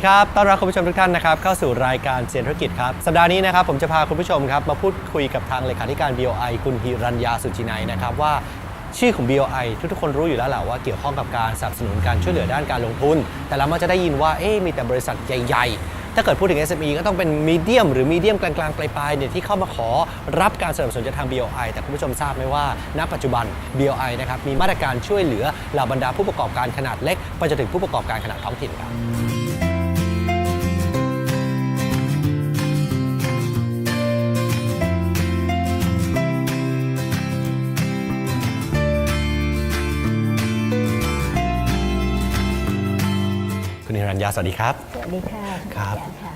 วัสดีครับ ต้อนรับคุณผู้ชมทุกท่านนะครับเข้าสู่รายการเซียนธุรกิจครับ สัปดาห์นี้นะครับผมจะพาคุณผู้ชมครับมาพูดคุยกับทางเลขาธิการ BOI คุณฮิรัญญาสุจินัยนะครับว่าชื่อของ BOI ทุกๆคนรู้อยู่แล้วแหละว่าเกี่ยวข้องกับการสนับสนุนการช่วยเหลือด้านการลงทุน แต่เรามักจะได้ยินว่าเอ๊มีแต่บริษัทใหญ่ๆ ถ้าเกิดพูดถึง SME ก็ต้องเป็นมีเดียมหรือมีเดียมกลางๆปลายๆเนี่ยที่เข้ามาขอรับการสนับสนุนจากทาง BOI แต่คุณผู้ชมทราบไหมว่า ณ ปัจจุบัน BOI นะครับมีมาตรการช่วยเหลือเหล่าบรรดาผู้ประกอบการขนาดเล็กไปจนถึงผู้ประกอบการขนาดท้องถิ่นครับ ญญาสวัสดีครับ สวัสดีค่ะครับอาจาย์ค่ะ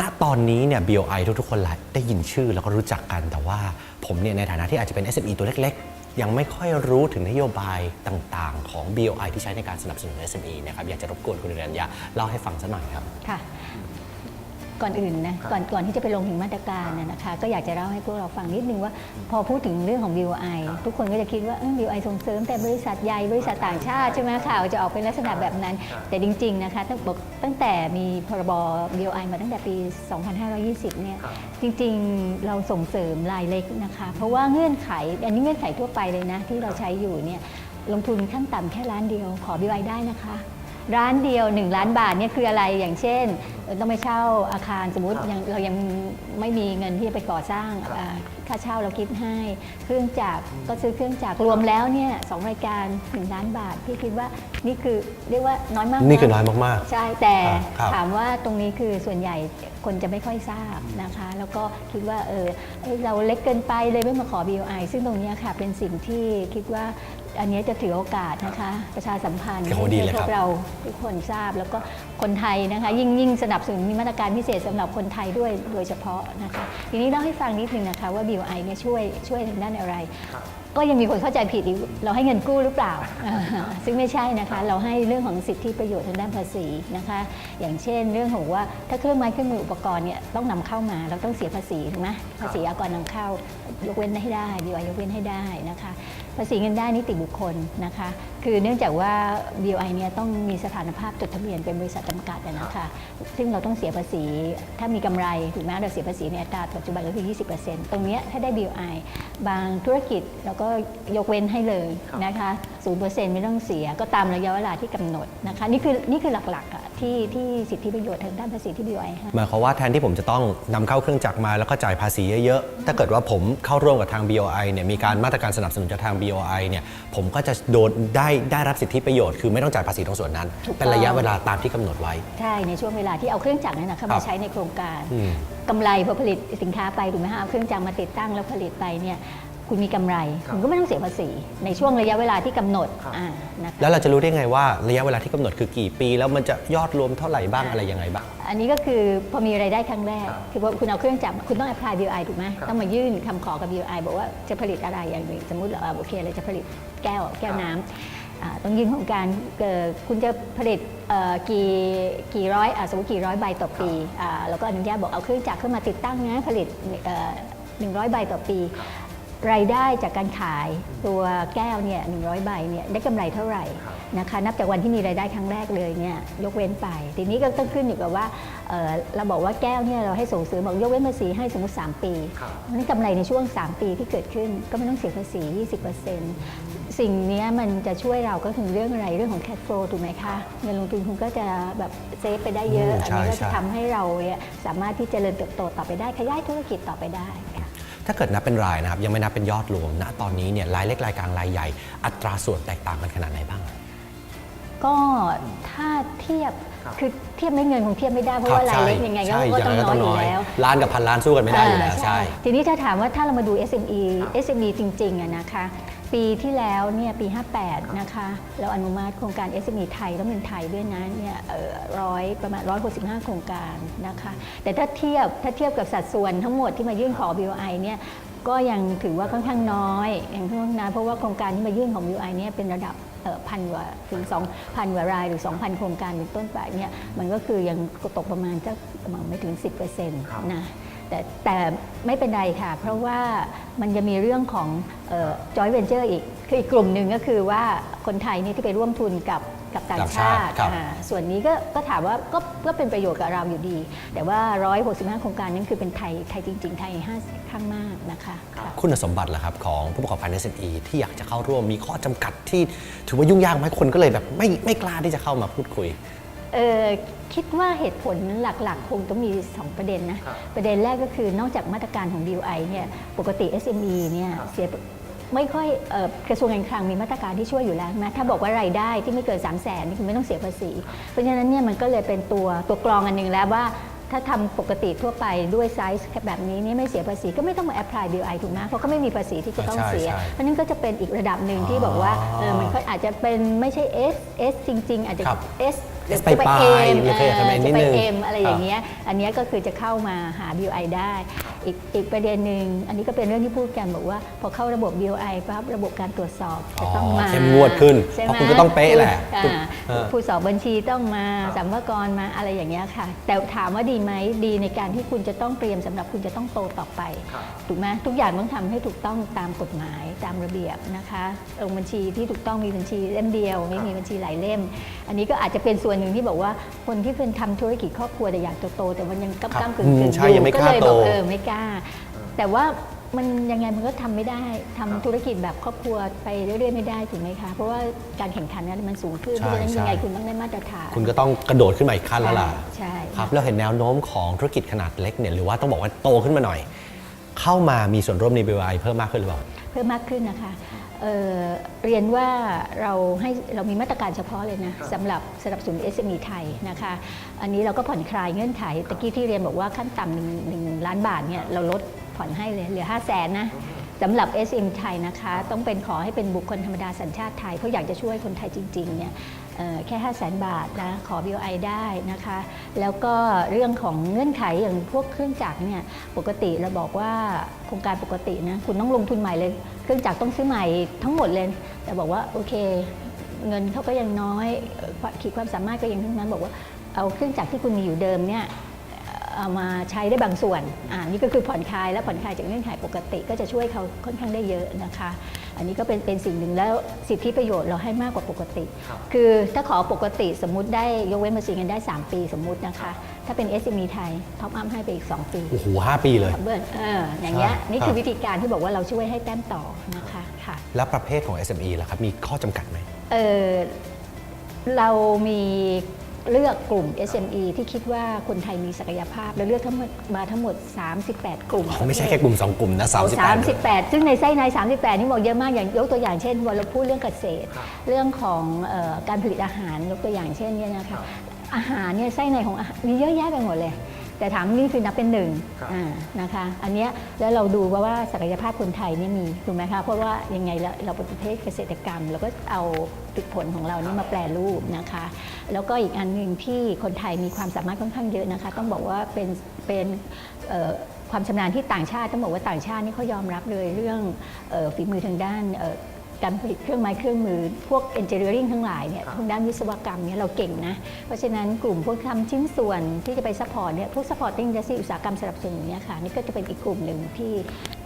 ณตอนนี้เนี่ย BOI ทุกๆคนหลายได้ยินชื่อแล้วก็รู้จักกัน แต่ว่าผมเนี่ยในฐานะที่อาจจะเป็น SME ตัวเล็กๆ ยังไม่ค่อยรู้ถึงนโยบายต่างๆ ของ BOI ที่ใช้ในการสนับสนุน SME นะครับอยากจะรบกวนคุณเรียนยาเล่าให้ฟังสักหน่อยครับ ค่ะ ก่อนอื่นนะก่อนก่อนที่จะไปลงถึงมาตรการนะนะคะก็อยากจะเล่าให้พวกเราฟังนิดนึงว่า พอพูดถึงเรื่องของ BOI ทุกคนก็จะคิดว่าเออ BOI ส่งเสริมแต่บริษัทใหญ่บริษัทต่างชาติใช่ไหมข่าวจะออกเป็นลักษณะแบบนั้น แต่จริงๆนะคะตั้งตั้งแต่มีพรบ BOI มาตั้งแต่ปี 2520 เนี่ยจริงๆเราส่งเสริมรายเล็กนะคะ เพราะว่าเงื่อนไขอันนี้เงื่อนไขทั่วไปเลยนะที่เราใช้อยู่เนี่ยลงทุนขั้นต่ำแค่ล้านเดียวขอ BOI ได้นะคะ ร้านเดียว 1 ล้านบาทเนี่ยคืออะไรอย่างเช่นเอ่อต้องไปเช่าอาคารสมมุติยังเรายังไม่มีเงินที่จะไปก่อสร้างอ่าค่าเช่าเราคิดให้ เครื่องจักรก็ซื้อเครื่องจักรรวมแล้วเนี่ยสองรายการ 1 ล้านบาทพี่คิดว่านี่คือเรียกว่าน้อยมากนี่คือน้อยมากใช่แต่ครับถามว่าตรงนี้คือส่วนใหญ่คนจะไม่ค่อยทราบนะคะ แล้วก็คิดว่าเออเอ้ยเราเล็กเกินไปเลยไม่มาขอ BOI ซึ่งตรงเนี้ยค่ะเป็นสิ่งที่คิดว่า อันเนี้ยจะถือโอกาสนะคะ ประชาสัมพันธ์โอ้โหดีเลยให้คพรับวกเราทุกคนทราบแล้วก็คนไทยนะคะ ยิ่งยิ่งสนับสนุนมีมาตรการพิเศษสำหรับคนไทยด้วยโดยเฉพาะนะคะ ทีนี้เล่าให้ฟังนิดนึงนะคะว่า BOI เนี่ยช่วยช่วยทางด้านอะไร ก็ยังมีคนเข้าใจผิดอีกเราให้เงินกู้หรือเปล่าอ่าซึ่งไม่ใช่นะคะ เราให้เรื่องของสิทธิประโยชน์ทางด้านภาษีนะคะ อย่างเช่น เรื่องของว่าถ้าเครื่องไม้เครื่องมืออุปกรณ์เนี่ยต้องนำเข้ามาเราต้องเสียภาษีถูกไหมภาษีอากรนำเข้ายกเว้นให้ได้ดีว่ายกเว้นให้ได้นะคะ ภาษีเงินได้นิติบุคคลนะคะ คือเนื่องจากว่า BOI เนี่ยต้องมีสถานภาพจดทะเบียนเป็นบริษัทจำกัดนะคะ ซึ่งเราต้องเสียภาษี ถ้ามีกำไรถูกไหมเราเสียภาษีในอัตราปัจจุบันก็คือ 20%ตรงเนี้ยถ้าได้ BOI บางธุรกิจเราก็ยกเว้นให้เลยนะคะ0%ไม่ต้องเสียก็ตามระยะเวลาที่กำหนดนะคะ นี่คือนี่คือหลักๆอะที่ที่สิทธิประโยชน์ทางด้านภาษีที่ BOI ให้หมายความว่าแทนที่ผมจะต้องนำเข้าเครื่องจักรมาแล้วก็จ่ายภาษีเยอะๆถ้าเกิดว่าผมเข้าร่วมกับทาง BOI เนี่ยมีการมาตรการสนับสนุนจากทาง BOI เนี่ยผมก็จะโดนได้ได้รับสิทธิประโยชน์ คือไม่ต้องจ่ายภาษีตรงส่วนนั้น ถูกต้อง เป็นระยะเวลาตามที่กำหนดไว้ ใช่ในช่วงเวลาที่เอาเครื่องจักรนั้นนะเข้าครัมาบ ใช้ในโครงการ อืม กำไรพอผลิตสินค้าไปถูกไหมฮะเอาเครื่องจักรมาติดตั้งแล้วผลิตไปเนี่ย คุณมีกำไร คุณก็ไม่ต้องเสียภาษี ในช่วงระยะเวลาที่กำหนดอ่านะคะแล้วเราจะรู้ได้ไงว่าระยะเวลาที่กำหนดคือกี่ปี แล้วมันจะยอดรวมเท่าไหร่บ้างอะไรยังไงบ้าง อันนี้ก็คือพอมีรายได้ครั้งแรก คือว่าคุณเอาเครื่องจักรคุณต้อง apply BOI ถูกไหมต้องมายื่นคำขอกับ BOI บอกว่าจะผลิตอะไรอย่างหนึ่งสมมติเราโอเคเราจะผลิตแก้วแก้วน้ำอ่าต้องยื่นของการเอ่อคุณจะผลิตเอ่อกี่กี่ร้อยอะสมมติกี่ร้อยใบต่อปีอ่าแล้วก็อนุญาตบอกเอาเครื่องจักรขึ้นมาติดตั้งนะผลิตหนึ่งร้อยใบต่อปี รายได้จากการขายตัวแก้วเนี่ยหนึ่งใบเนี่ยได้กำไรเท่าไหร่นะคะ นับจากวันที่มีรายได้ครั้งแรกเลยเนี่ยยกเว้นไป ทีนี้ก็ต้องขึ้นอยู่กับว่าเอ่อเราบอกว่าแก้วเนี่ยเราให้ส่งเสริมบอกยกเว้นภาษีให้สมมติ 3 ปีนั่นกำไรในช่วง 3 ปีที่เกิดขึ้นก็ไม่ต้องเสียภาษี 20%สิ่งเนี้ยมันจะช่วยเราก็ถึงเรื่องอะไรเรื่องของ cash flow ถูกไหมคะเงินลงทุนคุณก็จะแบบเซฟไปได้เยอะอืมอันใช่นี้ก็ใช่จะทำให้เราเนี่ยสามารถที่จะเจริญเติบโตต่อไปได้ขยายธุรกิจต่อไปได้ค่ะ ถ้าเกิดนับเป็นรายนะครับยังไม่นับเป็นยอดรวมณตอนนี้เนี่ยรายเล็กรายกลางรายใหญ่ อัตราส่วนแตกต่างกันขนาดไหนบ้าง ก็ถ้าเทียบคือเทียบไม่เงินคงเทียบไม่ได้เพราะว่ารายเล็กยังไงก็ใช่ก็ยัต้องไงน้อยอยู่แล้วล้านกับพันล้านสู้กันไม่ได้อยู่แล้วาใช่ ทีนี้ถ้าถามว่าถ้าเรามาดู SME SME จริงๆอะนะคะ ปีที่แล้วเนี่ยปี 58 นะคะ เราอนุมัติโครงการ SME ไทยต้องเป็นไทยด้วยนะเนี่ยร้อยประมาณ 165 โครงการนะคะ แต่ถ้าเทียบถ้าเทียบกับสัดส่วนทั้งหมดที่มายื่นขอ BOI เนี่ยก็ยังถือว่าค่อนข้างน้อยอย่างที่ว่านะเพราะว่าโครงการที่มายื่นของ BOI เนี่ยเป็นระดับเอ่อพันกว่าถึง 2,000กว่ารายหรือ 2,000 โครงการเป็นต้นไปเนี่ยมันก็คือยังตกประมาณจะประมาณไม่ถึง 10%นะ แต่แต่ไม่เป็นไรค่ะ เพราะว่ามันจะมีเรื่องของจอยเวนเจอร์อีก คืออีกกลุ่มหนึ่งก็คือว่าคนไทยเนี่ยที่ไปร่วมทุนกับกับต่างชาติครับอ่าส่วนนี้ก็ก็ถามว่าก็ก็เป็นประโยชน์กับเราอยู่ดี แต่ว่า 165 โครงการนั้นคือเป็นไทยไทยจริง ๆ ไทย5ข้างมากนะคะค่ะคุณสมบัติล่ะครับของผู้ประกอบการ SME ที่อยากจะเข้าร่วมมีข้อจำกัดที่ถือว่ายุ่งยากไหมคนก็เลยแบบไม่ไม่กล้าที่จะเข้ามาพูดคุย เออคิดว่าเหตุผลหลักๆ คงต้องมี 2 ประเด็นนะ ประเด็นแรกก็คือนอกจากมาตรการของ DUI เนี่ยปกติ SME เนี่ยเสียไม่ค่อยเอ่อกระทรวงการคลังมีมาตรการที่ช่วยอยู่แล้วนะถ้าบอกว่ารายได้ที่ไม่เกิน3 0 0แสนนี่คุณไม่ต้องเสียภาษี เพราะฉะนั้นเนี่ยมันก็เลยเป็นตัวตัวกรองอันหนึ่งแล้วว่า ถ้าทำปกติทั่วไปด้วยไซส์แบบนี้นี่ไม่เสียภาษีก็ไม่ต้องมาแอพพลาย BI ถูกไหมเพราะก็ไม่มีภาษีที่จะต้องใช่เสีย ใช่เพราะฉะนั้นก็จะเป็นอีกระดับหนึ่งที่บอกว่าเออมันก็อาจจะเป็นไม่ใช่ S S จริง ๆ อาจจะ ครับ S S ไปปลายเอ็มหรือเคยทำไมนิดนึงเอ็มอะไรอย่างเงี้ยอันเนี้ยก็คือจะเข้ามาหา BI ได้ อีกอีกประเด็นหนึ่งอันนี้ก็เป็นเรื่องที่พูดกันบอกว่า พอเข้าระบบ BI ปั๊บระบบการตรวจสอบจะต้องมาเข้มงวดขึ้นใช่เพไหมราะคุณก็ต้องเป๊ะแหละอ่าเออ ผู้สอบบัญชีต้องมาสัมภากรมาอะไรอย่างเงี้ยค่ะ แต่ถามว่าดีไหมดีในการที่คุณจะต้องเตรียมสำหรับคุณจะต้องโตต่อไปถูกไหมทุกอย่างต้องทำให้ถูกต้องตามกฎหมาย ตามระเบียบนะคะลงบัญชีที่ถูกต้องมีบัญชีเล่มเดียวไม่มีบัญชีหลายเล่ม อันนี้ก็อาจจะเป็นส่วนหนึ่งที่บอกว่าคนที่เป็นทำธุรกิจครอบครัวแต่อยากจะโต แต่มันยังก้ำก้ำกึ่งอืกึ่มงใช่ยังไม่ก็กล้าเลยบอกโตเออไม่กล้า แต่ว่ามันยังไงมันก็ทำไม่ได้ทำธุรกิจแบบครอบครัวไปเรื่อยๆไม่ได้ถูกไหมคะ เพราะว่าการแข่งขันนั้นมันสูงขึ้นเพใช่ราะฉะนั้นยังไงใช่คุณต้องได้มาตรฐาน คุณก็ต้องกระโดดขึ้นมาอีกขั้นแล้วล่ะใช่ครับเราเห็นแนวโน้มของธุรกิจขนาดเล็กเนี่ยหรือว่าต้องบอกว่าโตขึ้นมาหน่อย เข้ามามีส่วนร่วมใน BI เพิ่มมากขึ้นหรือเปล่าเพิ่มมากขึ้นนะคะเอ่อเรียนว่าเราให้เรามีมาตรการเฉพาะเลยนะสำหรับสนับสนุน SME ไทยนะคะ อันนี้เราก็ผ่อนคลายเงื่อนไขตะกี้ที่เรียนบอกว่าขั้นต่ำหนึ่งหนึ่งล้านบาทเนี่ยเราลดผ่อนให้เลยเหลือ 5 0 0แสนนะสำหรับ SME ไทยนะคะ ต้องเป็นขอให้เป็นบุคคลธรรมดาสัญชาติไทยเพราะอยากจะช่วยคนไทยจริงๆเนี่ยเอ่อ แค่ 5 0 0แสนบาทนะขอ BOI ได้นะคะ แล้วก็เรื่องของเงื่อนไขอย่างพวกเครื่องจักรเนี่ยปกติเราบอกว่าโครงการปกตินะคุณต้องลงทุนใหม่เลย เครื่องจักรต้องซื้อใหม่ทั้งหมดเลย แต่บอกว่าโอเค เงินเขาก็ยังน้อยขีดความสามารถก็ยังทั้งนั้นบอกว่าเอาเครื่องจักรที่คุณมีอยู่เดิมเนี่ยเอามาใช้ได้บางส่วนอ่านี่ก็คือผ่อนคลายและผ่อนคลายจากเงื่อนไขปกติก็จะช่วยเขาค่อนข้างได้เยอะนะคะ อันนี้ก็เป็นเป็นสิ่งหนึ่งแล้วสิทธิประโยชน์เราให้มากกว่าปกติ คือถ้าขอปกติสมมุติได้ยกเว้นภาษีเงินได้ 3 ปีสมมุตินะคะ ถ้าเป็น SME ไทยท็อปอัพให้ไปอีก 2 ปีโอ้โหห้าปีเลยเบิร์เอออย่างเงี้ยใช่นี่คือครับวิธีการที่บอกว่าเราช่วยให้แต้มต่อนะคะค่ะแล้วประเภทของ SME ล่ะครับมีข้อจำกัดไหมเออเรามี เลือกกลุ่ม SME ที่คิดว่าคนไทยมีศักยภาพเราเลือกทั้งหมดมาทั้งหมด 38 กลุ่ม ไม่ใช่แค่กลุ่ม 2 กลุ่มนะโอ้38ด้วย38 ซึ่งในไส้ใน 38 นี่บอกเยอะมากอย่างยกตัวอย่างเช่นวันเราพูดเรื่องเกษตร เรื่องของเออการผลิตอาหารยกตัวอย่างเช่นเนี่ยนะคะอาหารเนี่ยไส้ในของอาหารมีเยอะแยะไปหมดเลย แต่ถามนี่คือนับเป็นหนึ่งอ่านะคะ อันเนี้ยแล้วเราดูว่าว่าศักยภาพคนไทยเนี่ยมีถูกไหมคะเพราะว่ายังไงเราเราเป็นประเทศเกษตรกรรมเราก็เอาผลของเรานี่มาแปลรูปนะคะ แล้วก็อีกอันหนึ่งที่คนไทยมีความสามารถค่อนข้างเยอะนะคะ ต้องบอกว่าเป็นเป็นเอ่อความชำนาญที่ต่างชาติต้องบอกว่าต่างชาตินี่เขายอมรับเลยเรื่องเออฝีมือทางด้านเอ่อ การผลิตเครื่องไม้เครื่องมือ พวก engineering ทั้งหลายเนี่ยทางด้านวิศวกรรมเนี่ยเราเก่งนะ เพราะฉะนั้นกลุ่มพวกทำชิ้นส่วนที่จะไปซัพพอร์ตเนี่ยพวก supporting industry อุตสาหกรรมสนับสนุนเนี่ยค่ะนี่ก็จะเป็นอีกกลุ่มหนึ่งที่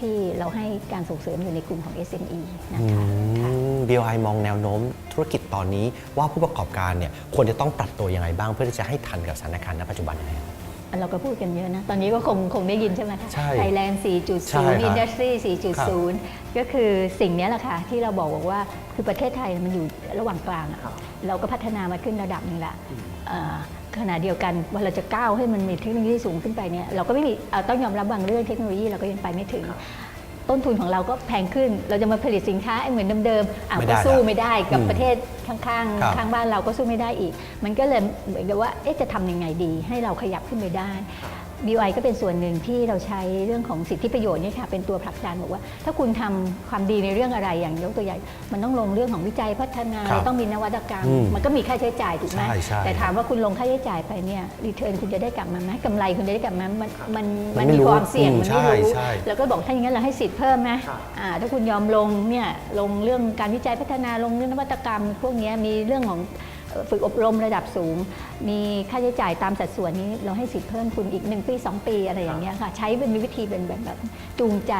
ที่เราให้การส่งเสริมอยู่ในกลุ่มของ SME นะคะค่ะ BOI มองแนวโน้มธุรกิจตอนนี้ว่าผู้ประกอบการเนี่ยควรจะต้องปรับตัวยังไงบ้างเพื่อที่จะให้ทันกับสถานการณ์ณปัจจุบันนะครับ เราก็พูดกันเยอะนะ ตอนนี้ก็คงคงได้ยินใช่ไหมคะใช่ไทยแลนด์ ใช่ครับ4.0 Industry 4.0 ก็คือสิ่งเนี้ยแหละค่ะที่เราบอกบอกว่าคือประเทศไทยมันอยู่ระหว่างกลางอะเราก็พัฒนามาขึ้นระดับหนึ่งละเอ่อขณะเดียวกันว่าเราจะก้าวให้มันมีเทคโนโลยีสูงขึ้นไปเนี่ยเราก็ไม่มีเอ่อต้องยอมรับบางเรื่องเทคโนโลยีเราก็ยังไปไม่ถึงโตต้นทุนของเราก็แพงขึ้น เราจะมาผลิตสินค้าเหมือนเดิมๆอะไม่ได้ก็สู้ละไม่ได้กับอืมประเทศข้างครับๆข้างบ้านเราก็สู้ไม่ได้อีก มันก็เลยเหมือนกับว่าเอ๊ะจะทำยังไงดี ให้เราขยับขึ้นไปได้ BI ก็เป็นส่วนหนึ่งที่เราใช้เรื่องของสิทธิประโยชน์เนี่ยค่ะเป็นตัวผลักดันบอกว่า ถ้าคุณทำความดีในเรื่องอะไรอย่างยกตัวอย่าง มันต้องลงเรื่องของวิจัยพัฒนาครับต้องมีนวัตกรรม อืมมันก็มีค่าใช้จ่ายถูกไหมใช่ใช่แต่ถามว่าคุณลงค่าใช้จ่ายไปเนี่ยรีเทิร์นคุณจะได้กลับมาไหมกำไรคุณจะได้กลับมามันมันมัมันนไม่มีรู้ความเสี่ยงอืมมันไม่รู้ใช่ใช่ แล้วก็บอกถ้าอย่างนั้นเราให้สิทธิ์เพิ่มไหมอ่าถ้าคุณยอมลงเนี่ยลงเรื่องการวิจัยพัฒนาลงเรื่องนวัตกรรม พวกเนี้ยมีเรื่องของเอ่อ ฝึกอบรมระดับสูง มีค่าใช้จ่ายตามสัดส่วนนี้เราให้สิทธิ์เพิ่มคุณอีก 1 ปี 2 ปีอะไรอย่างเงี้ยค่ะ ใช้เป็นวิธีเป็นแบบแบบจูงใจ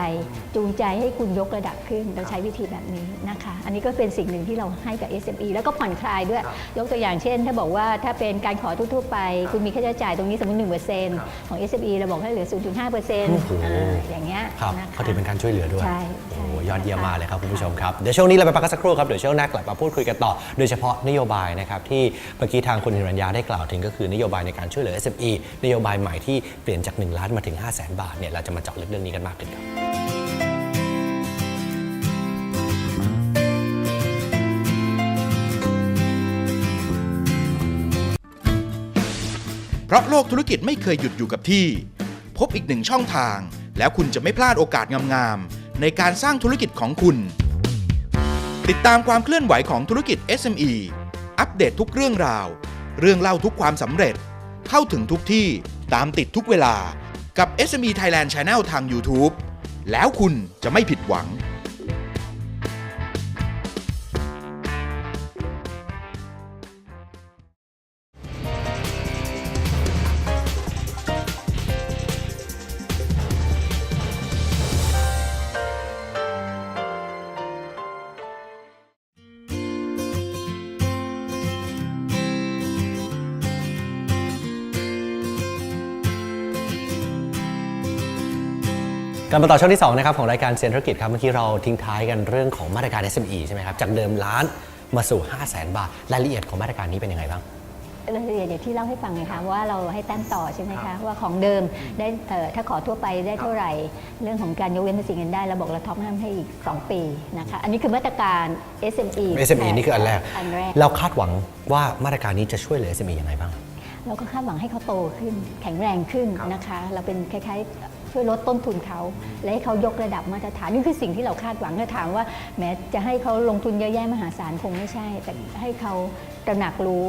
จูงใจให้คุณยกระดับขึ้น เราใช้วิธีแบบนี้นะคะ อันนี้ก็เป็นสิ่งหนึ่งที่เราให้กับ SME แล้วก็ผ่อนคลายด้วยยกตัวอย่างเช่น ถ้าบอกว่าถ้าเป็นการขอทั่วๆไป คุณมีค่าใช้จ่ายตรงนี้สมมติ1%ของ SME เราบอกให้เหลือ 0.5%โอ้โหอ่าอย่างเงี้ยครับนะคะเขาถือเป็นการช่วยเหลือด้วยใช่ใช่โอ้ ยอดเยี่ยมมากเลยครับคุณผู้ชมครับเดี๋ยวช่วงนี้เราไปพักกันสักครู่ครับเดี๋ยวช่วงหน้ากลับมาพูดคุยกันต่อ โดยเฉพาะนโยบายนะครับที่เมื่อกี้ทางคุณหิรัญญาได้กล่าวถึงก็คือนโยบายในการช่วยเหลือ SME นโยบายใหม่ที่เปลี่ยนจาก 1 ล้านมาถึง 5 0 0 0 0 0 บาทเนี่ยเราจะมาเจาะลึกเรื่องนี้กันมากขึ้นครับเพราะโลกธุรกิจไม่เคยหยุดอยู่กับที่ พบอีกหนึ่งช่องทาง แล้วคุณจะไม่พลาดโอกาสงามๆ ในการสร้างธุรกิจของคุณ ติดตามความเคลื่อนไหวของธุรกิจ SME อัปเดตทุกเรื่องราว เรื่องเล่าทุกความสำเร็จ เข้าถึงทุกที่ตามติดทุกเวลากับ SME Thailand Channel ทาง YouTube แล้วคุณจะไม่ผิดหวัง กลับมาต่อช่วงที่2นะครับของรายการเซียนธุรกิจครับเมื่อกี้เราทิ้งท้ายกันเรื่องของมาตรการ SME ใช่ไหมครับจากเดิมล้านมาสู่ 5 0 0 0 0 0บาทรายละเอียดของมาตรการนี้เป็นยังไงบ้าง รายละเอียดอย่างที่เล่าให้ฟังไงคะว่าเราให้แต้มต่อใช่ไหมคะว่าของเดิมได้เอ่อถ้าขอทั่วไปได้เท่าไหร่ เรื่องของการยกเว้นภาษีเงินได้เราบอกเราท็อปห้ามให้อีก 2 ปีนะคะอันนี้คือมาตรการ SME SME นี่คืออันแรก อันแรก เราคาดหวังว่ามาตรการนี้จะช่วยเหลือ SME ยังไงบ้าง เราก็คาดหวังให้เขาโตขึ้นแข็งแรงขึ้นนะคะ เราเป็นคล้ายๆ ช่วยลดต้นทุนเขา และให้เขายกระดับมาตรฐานนี่คือสิ่งที่เราคาดหวังถ้าถามว่าแม้จะให้เขาลงทุนเยอะแยะมหาศาลคงไม่ใช่ แต่ให้เขาตระหนักรู้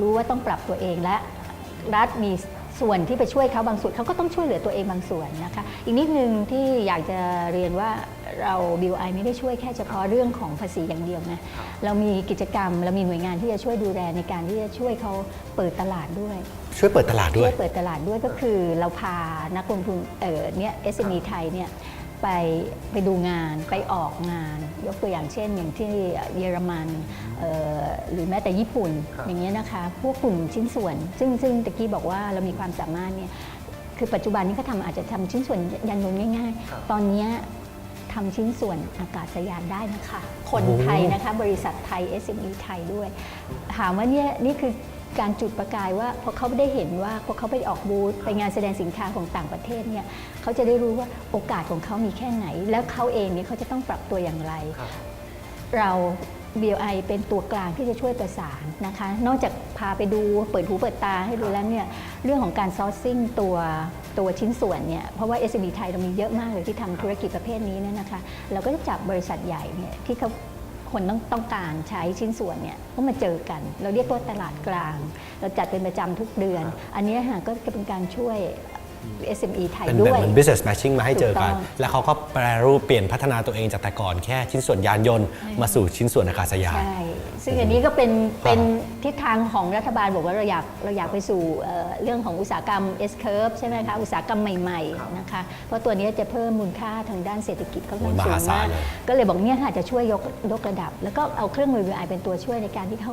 รู้ว่าต้องปรับตัวเองและรัฐมีส่วนที่ไปช่วยเขาบางส่วนเขาก็ต้องช่วยเหลือตัวเองบางส่วนนะคะ อีกนิดนึงที่อยากจะเรียนว่า เรา BOI ไม่ได้ช่วยแค่เฉพาะเรื่องของภาษีอย่างเดียวนะ เรามีกิจกรรม เรามีหน่วยงานที่จะช่วยดูแลในการที่จะช่วยเขาเปิดตลาดด้วย ช่วยเปิดตลาดด้ช่ววยยเปิดตลาดด้วยก็คือเราพานักลงทุนเออเนี่ย SME ไทยเนี่ยไปไปดูงานไปออกงาน ยกตัวอย่างเช่น อย่างที่เยอรมันเอ่อหรือแม้แต่ญี่ปุ่นอย่างเงี้ยนะคะพวกกลุ่มชิ้นส่วน ซึ่งซึ่งตะกี้บอกว่าเรามีความสามารถเนี่ยคือปัจจุบันนี้ก็ทำอาจจะทำชิ้นส่วนยานยนต์ง่าย ๆ ตอนเนี้ย ทำชิ้นส่วนอากาศยานได้นะคะ คนไทยนะคะ บริษัทไทย SME ไทยด้วย ถามว่าเนี่ยนี่คือการจุดประกายว่าพอเขาได้เห็นว่าพอเขาไปออกบูธไปงานแสดงสินค้าของต่างประเทศเนี่ยเขาจะได้รู้ว่าโอกาสของเขามีแค่ไหน แล้วเขาเองเนี่ยเขาจะต้องปรับตัวอย่างไร เรา BLI เป็นตัวกลางที่จะช่วยประสานนะคะ นอกจากพาไปดูเปิดหูเปิดตาให้ดูแล้วเนี่ยเรื่องของการซอร์ซิ่งตัว ตัวชิ้นส่วนเนี่ยเพราะว่า SME ไทยเรามีเยอะมากเลยที่ทำธุรกิจประเภทนี้เนี่ยนะคะเราก็จะจับบริษัทใหญ่เนี่ยที่เขาคนต้องต้องการใช้ชิ้นส่วนเนี่ยก็มาเจอกัน เราเรียกว่าตลาดกลาง เราจัดเป็นประจำทุกเดือน อันเนี้ยค่ะก็จะเป็นการช่วย SME ไทยเป็นด้แบบวย เหมือน business matching มาให้เจอกันถูกต้องแล้วเขาก็แปรรูปเปลี่ยนพัฒนาตัวเองจากแต่ก่อนแค่ชิ้นส่วนยานยนต์มาสู่ชิ้นส่วนอากาศยานใช่ซึ่งอันนี้ก็เป็นเป็นทิศทางของรัฐบาลบอกว่าเราอยากเราอยากไปสู่เอ่อเรื่องของอุตสาหกรรม S curve ใช่ไหมคะอุตสาหกรรมใหม่ๆนะคะเพราะตัวนี้จะเพิ่มมูลค่าทางด้านเศรษฐกิจค่อนข้างโอ้ยมสูหางศาลมากเลยก็เลยบอกเนี่ยค่ะจะช่วยยกยกระดับ แล้วก็เอาเครื่องมือ VI เป็นตัวช่วยในการที่เขา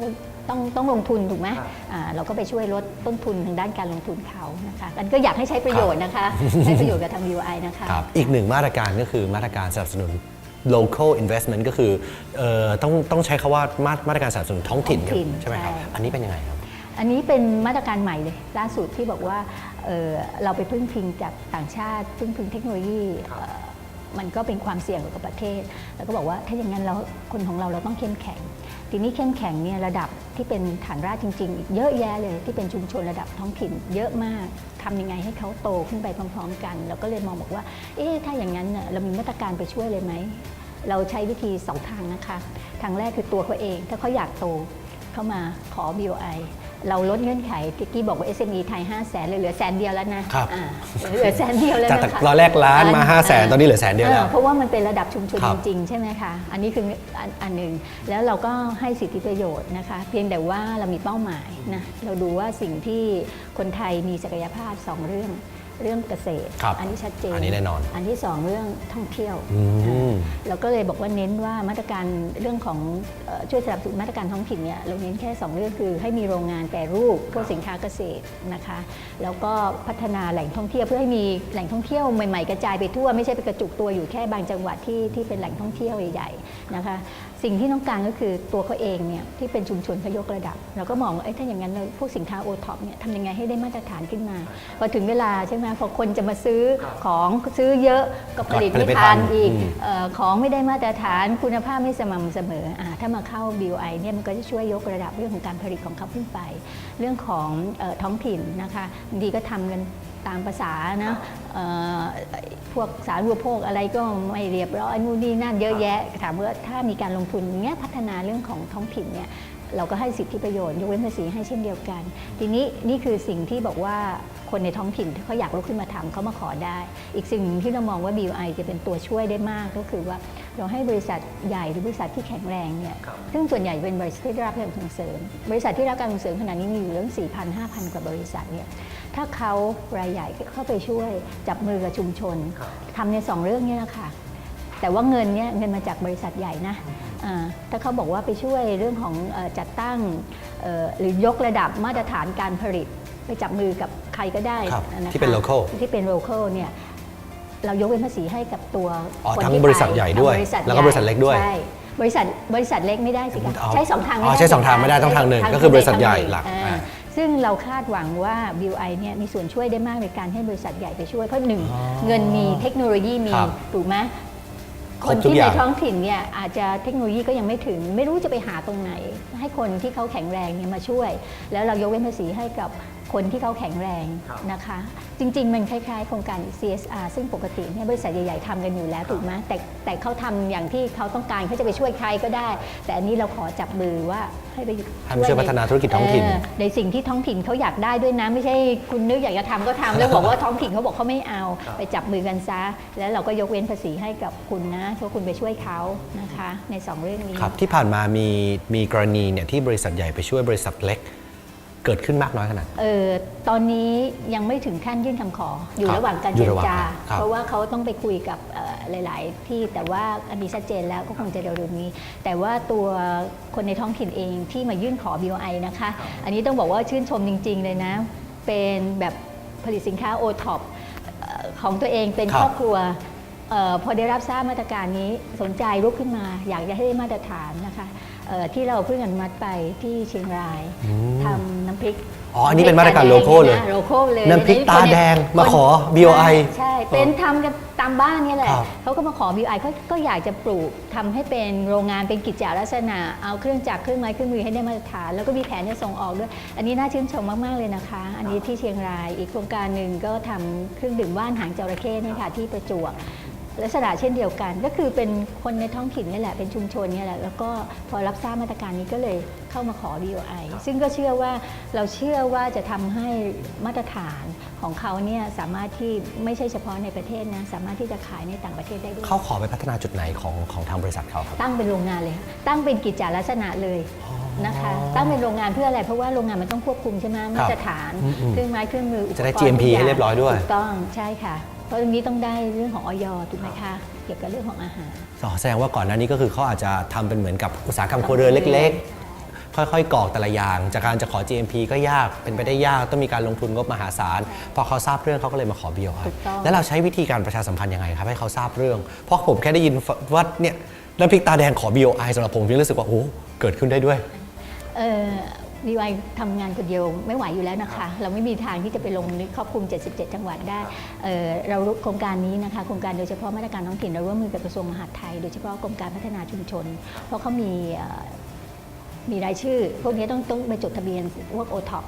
ต้องต้องลงทุนถูกไหมอ่าเราก็ไปช่วยลดต้นทุนทางด้านการลงทุนเขานะคะอันก็อยากให้ใช้ประโยชน์นะคะใช้ประโยชน์กับทาง VI นะคะครับอีกหนึ่งมาตรการก็คือมาตรการสนับสนุน local investment ก็คือเอ่อต้องต้องใช้คาว่ามามาตรการสนับสนุนท้องถิ่นท้องถิ่นใช่ไหมครับ ใช่ อันนี้เป็นยังไงครับ อันนี้เป็นมาตรการใหม่เลยล่าสุดที่บอกว่าเอ่อเราไปพึ่งพิงจากต่างชาติ พึ่งพิงเทคโนโลยีเอ่อมันก็เป็นความเสี่ยงกับประเทศ แล้วก็บอกว่าถ้าอย่างนั้นเราคนของเราเราต้องเข้มแข็ง ทีนี้เข้มแข็งเนี่ยระดับ ที่เป็นฐานรากจริง ๆ อีกเยอะแยะเลยที่เป็นชุมชนระดับท้องถิ่น เยอะมากทำยังไงให้เขาโตขึ้นไปพร้อม ๆ กันเราก็เลยมองบอกว่า เอ๊ะถ้าอย่างนั้นน่ะเรามีมาตรการไปช่วยเลยไหมเราใช้วิธีสองทางนะคะ ทางแรกคือตัวเขาเอง ถ้าเขาอยากโตเข้ามาขอ BOI เราลดเงื่อนไขที่กี้บอกว่า SME ไทย 5 0 0แสนเหลือแสนเดียวแล้วนะครับ อ่าเหลือแสนเดียวแล้วจากนะคะตอนแรกล้านมา 5 0 0แสนตอนนี้เหลือแสนเดียวแล้วออเพราะว่ามันเป็นระดับชุมชนครัจบริง ๆ ใช่ไหมคะอันนี้คืออันอันหนึ่งแล้วเราก็ให้สิทธิประโยชน์นะคะ เพียงแต่ว่าเรามีเป้าหมายนะเราดูว่าสิ่งที่คนไทยมีศักยภาพสองเรื่อง เรื่องเกษตร ครับอันนี้ชัดเจนอันนี้แน่นอนอันที่สองเรื่องท่องเที่ยวอืม เราก็เลยบอกว่าเน้นว่ามาตรการเรื่องของเอ่อช่วยสนับสนุนมาตรการท้องถิ่นเนี่ยเราเน้นแค่2เรื่องคือให้มีโรงงานแปรรูปพวกสินค้าเกษตรนะคะแล้วก็พัฒนาแหล่งท่องเที่ยวเพื่อให้มีแหล่งท่องเที่ยวใหม่ๆกระจายไปทั่วไม่ใช่ไปกระจุกตัวอยู่แค่บางจังหวัดที่ที่เป็นแหล่งท่องเที่ยวใหญ่ๆนะคะ สิ่งที่ต้องการก็คือตัวเขาเองเนี่ยที่เป็นชุมชนเขายกระดับ เราก็มองว่าเอ้ยถ้าอย่างนั้นเราพวกสินค้าโอท็อปเนี่ยทำยังไงให้ได้มาตรฐานขึ้นมาพอถึงเวลาใช่ไหมพอคนจะมาซื้อของซื้อเยอะก็ผลิตผลิตไม่ไม่ทัทันนอีกอืมเอ่อของไม่ได้มาตรฐานคุณภาพไม่สม่ำเสมออาถ้ามาเข้า BOI เนี่ยมันก็จะช่วยยกระดับเรื่องของการผลิตของเขาขึ้นไป เรื่องของเออท้องถิ่นนะคะบางทีก็ทำกันตามภาษานะเอ่อ พวกสาธารณูปโภคอะไรก็ไม่เรียบร้อยนู่นนี่นั่นเยอะแยะ ถามว่าถ้ามีการลงทุนเนี้ยพัฒนาเรื่องของท้องถิ่นเนี่ยเราก็ให้สิทธิประโยชน์ยกเว้นภาษีให้เช่นเดียวกัน ทีนี้นี่คือสิ่งที่บอกว่าคนในท้องถิ่นที่เขาอยากลุกขึ้นมาทำเขามาขอได้ อีกสิ่งหนึ่งที่เรามองว่า BUI จะเป็นตัวช่วยได้มากก็คือว่าเราให้บริษัทใหญ่หรือบริษัทที่แข็งแรงเนี่ยซึ่งส่วนใหญ่เป็นบริษัทที่ได้รับการส่งเสริม บริษัทที่ได้รับการส่งเสริมขนาดนี้มีอยู่เรื่อง4,000 5,000 กว่าบริษัทเนี่ย ถ้าเขารายใหญ่เข้าไปช่วยจับมือกับชุมชนทำในสองเรื่องเนี้นะคะแต่ว่าเงินเนี่ยเงินมาจากบริษัทใหญ่นะอ่าถ้าเขาบอกว่าไปช่วยเรื่องของเอ่อจัดตั้งเอ่อหรือยกระดับมาตรฐานการผลิต ไปจับมือกับใครก็ได้ครับนะคะที่เป็น local ที่เป็น local เนี่ยเรายกเว้นภาษีให้กับตัวอ๋อคนทั้งที่บริษัทไปใหญ่ด้วยทั้งบริษัทแล้วก็บริษัทเล็กด้วยใช่บริษัทบริษัทเล็กไม่ได้สิคะเอาใช้สองทางไม่อ๋อได้ใช้สองทางไม่ได้ต้องทางหนึ่งก็คือบริษัทใหญ่ทางนึ่งหลักอ่าอ่า ซึ่งเราคาดหวังว่า BUI เนี่ยมีส่วนช่วยได้มากในการให้บริษัทใหญ่ไปช่วย เพราะหนึ่งอ๋อเงินมีเทคโนโลยีมีครับถูกไหมคครบนทุกที่อในย่าง ท้องถิ่นเนี่ยอาจจะเทคโนโลยีก็ยังไม่ถึง ไม่รู้จะไปหาตรงไหน ให้คนที่เขาแข็งแรงเนี่ยมาช่วย แล้วเรายกเว้นภาษีให้กับ คนที่เขาแข็งแรงนะคะ จริง ๆ มันคล้ายๆ โครงการ CSR ซึ่งปกติเนี่ยบริษัทใหญ่ ๆทำกันอยู่แล้วถูกไหมแต่แต่เขาทำอย่างที่เขาต้องการเขาจะไปช่วยใครก็ได้ แต่อันนี้เราขอจับมือว่าให้ไปให้มาช่วยพัฒนาธุรกิจท้องถิ่นเในสิ่งที่ท้องถิ่นเขาอยากได้ด้วยนะ ไม่ใช่คุณนึกอยากจะทำก็ทำแล้วบอกว่าท้องถิ่นเขาบอกเขาไม่เอา ไปจับมือกันซะ แล้วเราก็ยกเว้นภาษีให้กับคุณนะเพราะคุณไปช่วยเขานะคะในสองเรื่องนี้ครับที่ผ่านมามีมีกรณีเนี่ยที่บริษัทใหญ่ไปช่วยบริษัทเล็ก เกิดขึ้นมากน้อยขนาด เออตอนนี้ยังไม่ถึงขั้นยื่นคำขออยู่ครับระหว่างการอยู่เจรระหว่างจา ครับเพราะว่าเขาต้องไปคุยกับเอ่อหลาย ๆ ที่แต่ว่าอันนี้ชัดเจนแล้วก็คงจะเร็วๆนี้ แต่ว่าตัวคนในท้องถิ่นเองที่มายื่นขอ BOI นะคะ อันนี้ต้องบอกว่าชื่นชมจริง ๆ เลยนะ เป็นแบบผลิตสินค้าโอท็อปของตัวเองเป็นครับครอบครัวเออพอได้รับทราบมาตรการนี้สนใจลุกขึ้นมา อยากจะให้ได้มาตรฐานนะคะเอ่อ ที่เราเพิ่งอนุมัติไปที่เชียงรายทำน้ำพริกอ๋ออันนี้เป็นมาตรการโลโก้เลย โลโก้เลยน้ำพริกตาแดงมาขอ BOI ใช่ เป็นทำกันตามบ้านเนี่ยแหละครับเขาก็มาขอ BOI เขาก็อยากจะปลูกทำให้เป็นโรงงานเป็นกิจจาลักษณะ เอาเครื่องจักรเครื่องไม้เครื่องมือให้ได้มาตรฐาน แล้วก็มีแผนจะส่งออกด้วย อันนี้น่าชื่นชมมาก ๆ เลยนะคะ อันนี้ที่เชียงราย อีกโครงการหนึ่งก็ทำเครื่องดื่มว่านหางจระเข้เนี่ยค่ะที่ประจวบ ลักษณะเช่นเดียวกัน ก็คือเป็นคนในท้องถิ่นนี่แหละเป็นชุมชนนี่แหละแล้วก็พอรับทราบมาตรการนี้ก็เลยเข้ามาขอ BOI ซึ่งก็เชื่อว่าเราเชื่อว่าจะทำให้มาตรฐานของเขาเนี่ยสามารถที่ไม่ใช่เฉพาะในประเทศนะสามารถที่จะขายในต่างประเทศได้ด้วยเขาขอไปพัฒนาจุดไหนของของทางบริษัทเขาครับตั้งเป็นโรงงานเลยค่ะตั้งเป็นกิจจาลักษณะเลยนะคะตั้งเป็นโรงงานเพื่ออะไรเพราะว่าโรงงานมันต้องควบคุมใช่ไหมมาตรฐานอืมๆเครื่องไม้เครื่องมืออุปกรณ์จะได้ทุก GMP างให้เรียบร้อยด้วยถูกต้องใช่ค่ะ เพราะตรงนี้ต้องได้เรื่องของออยถูกไหมคะ เกี่ยวกับเรื่องของอาหาร อ๋อแสดงว่าก่อนหน้านี้ก็คือเขาอาจจะทำเป็นเหมือนกับอุตสาหกรรมครัวเรือนเล็ก ๆ ค่อยๆกรอกแต่ละอย่าง จากการจะขอ GMP ก็ยากเป็นไปได้ยากต้องมีการลงทุนงบมหาศาล พอเขาทราบเรื่องเขาก็เลยมาขอ BOI ถูกต้อง แล้วเราใช้วิธีการประชาสัมพันธ์ยังไงครับให้เขาทราบเรื่อง เพราะผมแค่ได้ยินว่าเนี่ยน้ำพริกตาแดงขอ BOI สำหรับผมยังรู้สึกว่าโอ้เกิดขึ้นได้ด้วย เอ่อ วีไอทำงานคนเดียวไม่ไหวอยู่แล้วนะคะ เราไม่มีทางที่จะไปลงในครอบคลุม 77 จังหวัดได้เอ่อเราโครงการนี้นะคะโครงการโดยเฉพาะมาตรการท้องถิ่นเราร่วมมือกับกระทรวงมหาดไทย โดยเฉพาะกรมการพัฒนาชุมชน เพราะเขามีเอ่อ มีรายชื่อ พวกนี้ต้องต้องไปจดทะเบียนพวกโอท็อป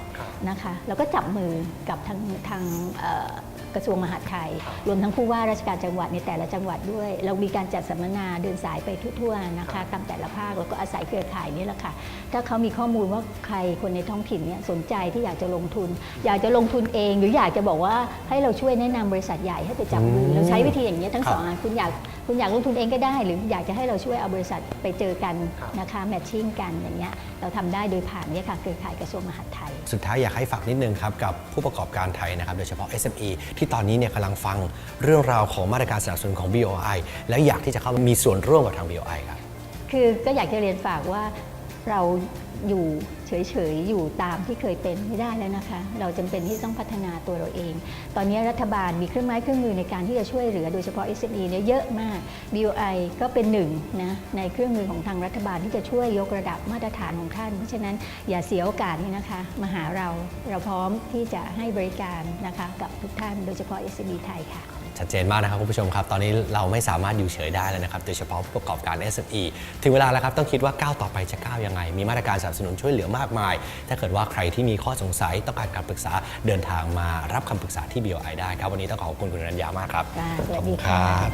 นะคะแล้วก็จับมือกับทางทางเอ่อกระทรวงมหาดไทย รวมทั้งผู้ว่าราชการจังหวัดในแต่ละจังหวัดด้วย เรามีการจัดสัมมนาเดินสายไปทั่วๆนะคะตามแต่ละภาคแล้วก็อาศัยเครือข่ายนี่แหละค่ะถ้าเขามีข้อมูลว่าใครคนในท้องถิ่นเนี่ยสนใจที่อยากจะลงทุน อยากจะลงทุนเอง หรืออยากจะบอกว่าให้เราช่วยแนะนำบริษัทใหญ่ให้ไปจับมืออืมเราใช้วิธีอย่างนี้ยทั้งครับสองอันคุณอยาก คุณอยากลงทุนเองก็ได้ หรืออยากจะให้เราช่วยเอาบริษัทไปเจอกันนะคะแมทชิ่งกันอย่างเงี้ยเราทำได้โดยผ่านเนี่ยค่ะเครือข่ายกระทรวงมหาดไทย สุดท้ายอยากให้ฝากนิดนึงครับกับผู้ประกอบการไทยนะครับโดยเฉพาะ SME ที่ตอนนี้เนี่ยกำลังฟังเรื่องราวของมาตรการสนับสนุนของ BOI และอยากที่จะเข้ามามีส่วนร่วมกับทาง BOI ครับคือก็อยากจะเรียนฝากว่าเรา อยู่เฉยๆ อยู่ตามที่เคยเป็นไม่ได้แล้วนะคะ เราจำเป็นที่ต้องพัฒนาตัวเราเอง ตอนนี้รัฐบาลมีเครื่องไม้เครื่องมือในการที่จะช่วยเหลือโดยเฉพาะ SME เนี่ยเยอะมาก BOI ก็เป็นหนึ่งนะในเครื่องมือของทางรัฐบาลที่จะช่วยยกระดับมาตรฐานของท่าน เพราะฉะนั้นอย่าเสียโอกาสนี้นะคะ มาหาเราเราพร้อมที่จะให้บริการนะคะกับทุกท่านโดยเฉพาะ SME ไทยค่ะ ชัดเจนมากนะครับคุณผู้ชมครับ ตอนนี้เราไม่สามารถอยู่เฉยได้แล้วนะครับ โดยเฉพาะผู้ประกอบการ SME ถึงเวลาแล้วครับต้องคิดว่าก้าวต่อไปจะก้าวยังไง มีมาตรการสนับสนุนช่วยเหลือมากมาย ถ้าเกิดว่าใครที่มีข้อสงสัยต้องการการปรึกษาเดินทางมารับคำปรึกษาที่ BOI ได้ครับวันนี้ต้องขอขอบคุณคุณรัญญามากครับค่ะสวัสขอบดีณค่ะรับ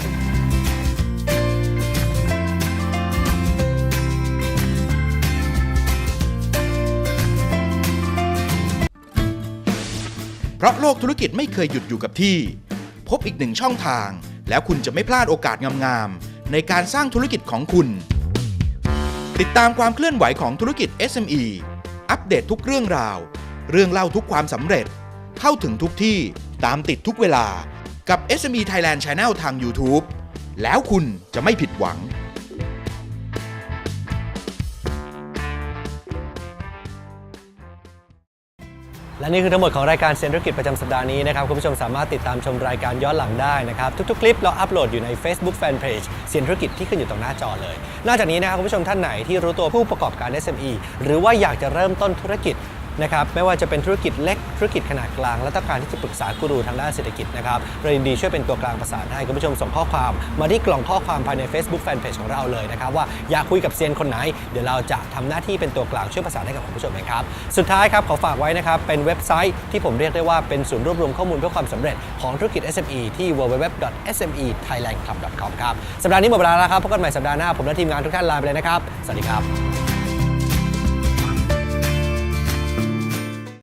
เพราะโลกธุรกิจไม่เคยหยุดอยู่กับที่ พบอีกหนึ่งช่องทาง แล้วคุณจะไม่พลาดโอกาสงามๆ ในการสร้างธุรกิจของคุณ ติดตามความเคลื่อนไหวของธุรกิจ SME อัปเดตทุกเรื่องราว เรื่องเล่าทุกความสำเร็จ เข้าถึงทุกที่ตามติดทุกเวลากับ SME Thailand Channel ทาง YouTube แล้วคุณจะไม่ผิดหวัง และนี่คือทั้งหมดของรายการเซ็นธุรกิจประจำสัปดาห์นี้นะครับ คุณผู้ชมสามารถติดตามชมรายการย้อนหลังได้นะครับ ทุกๆ คลิปเราอัปโหลดอยู่ใน Facebook Fanpage เซ็นธุรกิจที่ขึ้นอยู่ตรงหน้าจอเลย นอกจากนี้นะครับคุณผู้ชมท่านไหนที่รู้ตัวผู้ประกอบการ SME หรือว่าอยากจะเริ่มต้นธุรกิจ นะครับไม่ว่าจะเป็นธุรกิจเล็กธุรกิจขนาดกลาง และต้องการที่จะปรึกษากูรูทางด้านเศรษฐกิจนะครับเราดีช่วยเป็นตัวกลางประสานให้คุณผู้ชมส่งข้อความ มาที่กล่องข้อความภายใน Facebook Fanpage ของเราเลยนะครับว่าอยากคุยกับเซียนคนไหน เดี๋ยวเราจะทำหน้าที่เป็นตัวกลางช่วยประสานให้กับคุณผู้ชมนะครับสุดท้ายครับขอฝากไว้นะครับเป็นเว็บไซต์ที่ผมเรียกได้ว่าเป็นศูนย์รวบรวมข้อมูลเพื่อความสำเร็จของธุรกิจ SME ที่ www.smethailandclub.com ครับสัปดาห์นี้หมดเวลาแล้วครับพบกันใหม่สัปดาห์หน้าผมและทีมงานทุกท่านลาไปเลยนะครับสวัสดีครับ